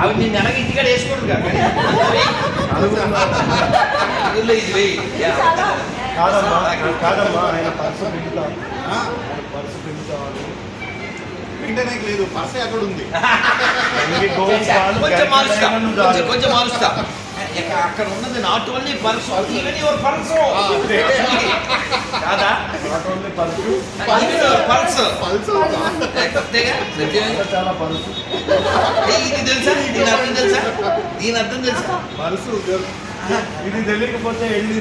ఆవిడ నేను ఎలాగ ఇంటికాడ వేసుకోడు. కాదమ్మా కాదమ్మా ఆయన పర్సు ఆయన పర్సు కావాలి ఇంటర్నెట్ లేదు పర్సే అక్కడ ఉంది కొంచెం మారుస్తా. కొంచెం మారుస్తా. అక్కడ ఉన్నది not only purse. Even your purse. Not only pulse. చాలా ఇది తెలుసా? దీని అర్థం తెలుసా? దీని అర్థం తెలుసా? పల్సు ఇది తెలియకపోతే వెళ్ళి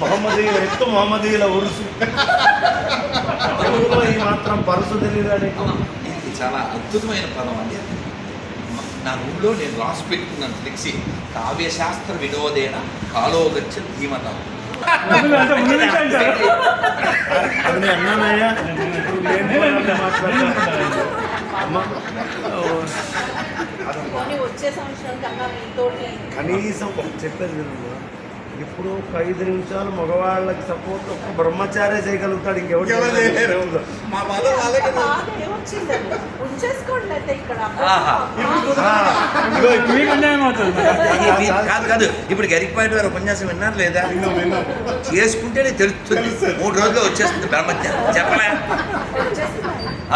మహమ్మదీయుల ఎత్తు మహమ్మదీయుల ఉరుసు ఈ మాత్రం పర్సు తెలియదు చాలా అద్భుతమైన పదం అండి నా రూమ్లో నేను రాసి పెట్టుకున్నాను ఫ్లెక్సీ కావ్యశాస్త్ర వినోదేన కాలోగచ్చ ధీమతం. కనీసం చెప్పేది వినమ్మా ఇప్పుడు ఒక ఐదు నిమిషాలు మగవాళ్ళకి సపోర్ట్ ఒక బ్రహ్మచారే చేయగలుగుతాడు ఇంకెవరు. మా బాధ కదా ఉంచేసుకోండి అయితే ఇక్కడ. కాదు కాదు ఇప్పుడు గరికపాటి గారు ఉపన్యాసం విన్నారు లేదా? చేసుకుంటేనే తెలుస్తుంది. మూడు రోజుల్లో వచ్చేస్తుంది బ్రహ్మత్యం చెప్పలే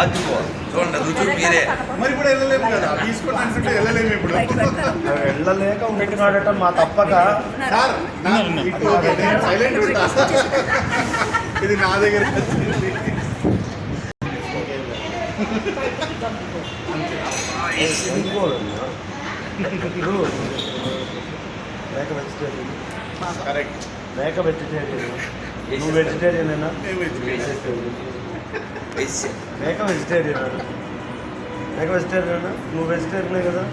అద్దుకో చూడండి రుజువు మీరే. మరి ఇప్పుడు వెళ్ళలేము కదా? తీసుకుని అంటుంటే వెళ్ళలేము ఇప్పుడు. వెళ్ళలేక ఉంటున్నాడట మా తప్పక. సార్ సైలెంట్ ఇది నా దగ్గర మేక వెజిటేరియన్ కరెక్ట్ మేక వెజిటేరియన్ నువ్వు వెజిటేరియనేనా. మేక వెజిటేరియన్ మేక వెజిటేరియన్ నువ్వు వెజిటేరియనే కదా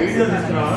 వీడియో తీసుకున్నావా.